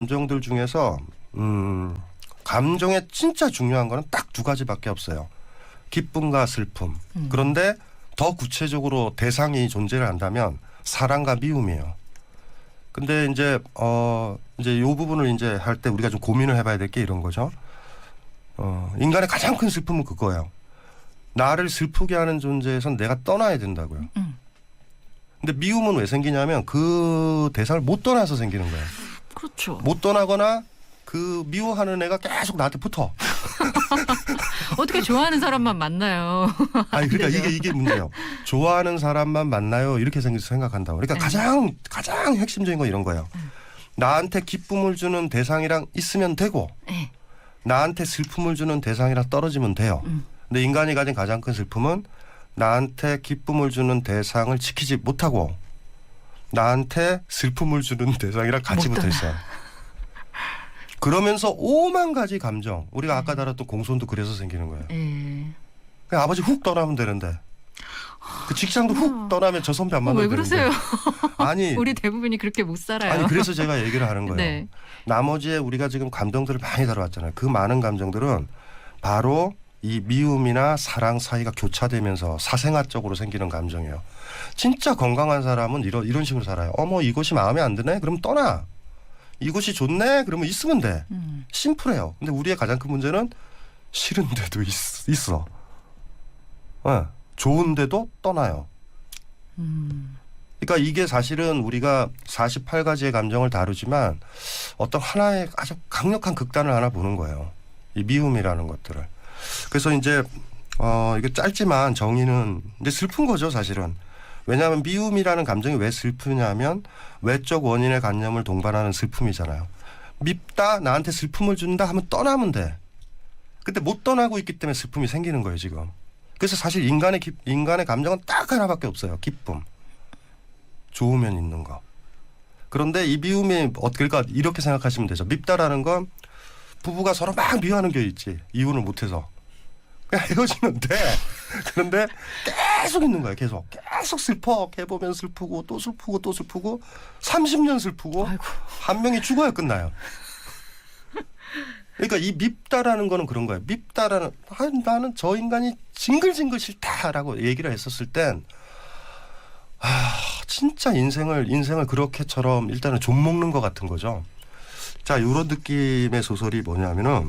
감정들 중에서 음, 감정에 진짜 중요한 거는 딱 두 가지밖에 없어요. 기쁨과 슬픔. 음. 그런데 더 구체적으로 대상이 존재를 한다면 사랑과 미움이에요. 근데 이제 어 이제 요 부분을 이제 할 때 우리가 좀 고민을 해봐야 될 게 이런 거죠. 어 인간의 가장 큰 슬픔은 그거예요. 나를 슬프게 하는 존재에선 내가 떠나야 된다고요. 음. 근데 미움은 왜 생기냐면 그 대상을 못 떠나서 생기는 거예요. 그렇죠. 못 떠나거나 그 미워하는 애가 계속 나한테 붙어. 어떻게 좋아하는 사람만 만나요. 아니 그러니까. 이게 이게 문제예요. 좋아하는 사람만 만나요 이렇게 생- 생각한다고. 그러니까 네. 가장 가장 핵심적인 건 이런 거예요. 음. 나한테 기쁨을 주는 대상이랑 있으면 되고 네. 나한테 슬픔을 주는 대상이랑 떨어지면 돼요. 음. 근데 인간이 가진 가장 큰 슬픔은 나한테 기쁨을 주는 대상을 지키지 못하고 나한테 슬픔을 주는 대상이랑 같이 못 붙어 있어요. 그러면서 오만 가지 감정. 우리가 아까 다뤘던 공손도 그래서 생기는 거예요. 예. 그냥 아버지 훅 떠나면 되는데. 그 직장도 훅 떠나면 저 선배 안 어, 만나면 왜 그러세요? 아니, 우리 대부분이 그렇게 못 살아요. 아니 그래서 제가 얘기를 하는 거예요. 네. 나머지에 우리가 지금 감정들을 많이 다뤄왔잖아요. 그 많은 감정들은 바로 이 미움이나 사랑 사이가 교차되면서 사생아적으로 생기는 감정이에요. 진짜 건강한 사람은 이런 이런 식으로 살아요. 어머 이것이 마음에 안 드네? 그럼 떠나. 이것이 좋네? 그러면 있으면 돼. 음. 심플해요. 근데 우리의 가장 큰 문제는 싫은데도 있. 어, 좋은데도 떠나요. 음. 그러니까 이게 사실은 우리가 48가지의 감정을 다루지만 어떤 하나의 아주 강력한 극단을 하나 보는 거예요. 이 미움이라는 것들을. 그래서 이제 어 이게 짧지만 정의는 이제 슬픈 거죠, 사실은. 왜냐하면 미움이라는 감정이 왜 슬프냐면 외적 원인의 관념을 동반하는 슬픔이잖아요. 밉다, 나한테 슬픔을 준다 하면 떠나면 돼. 근데 못 떠나고 있기 때문에 슬픔이 생기는 거예요, 지금. 그래서 사실 인간의 기- 인간의 감정은 딱 하나밖에 없어요. 기쁨. 좋으면 있는 거. 그런데 이 미움이 어떻게 그러니까 이렇게 생각하시면 되죠. 밉다라는 건 부부가 서로 막 미워하는 게 있지. 이혼을 못해서. 그냥 헤어지면 돼. 그런데 계속 있는 거예요. 계속. 계속 슬퍼. 해보면 슬프고 또 슬프고 또 슬프고 30년 슬프고 아이고. 한 명이 죽어야 끝나요. 그러니까 이 밉다라는 거는 그런 거예요. 밉다라는 아, 나는 저 인간이 징글징글 싫다라고 얘기를 했었을 땐 아, 진짜 인생을 인생을 그렇게처럼 일단은 좀 먹는 것 같은 거죠. 자, 이런 느낌의 소설이 뭐냐면은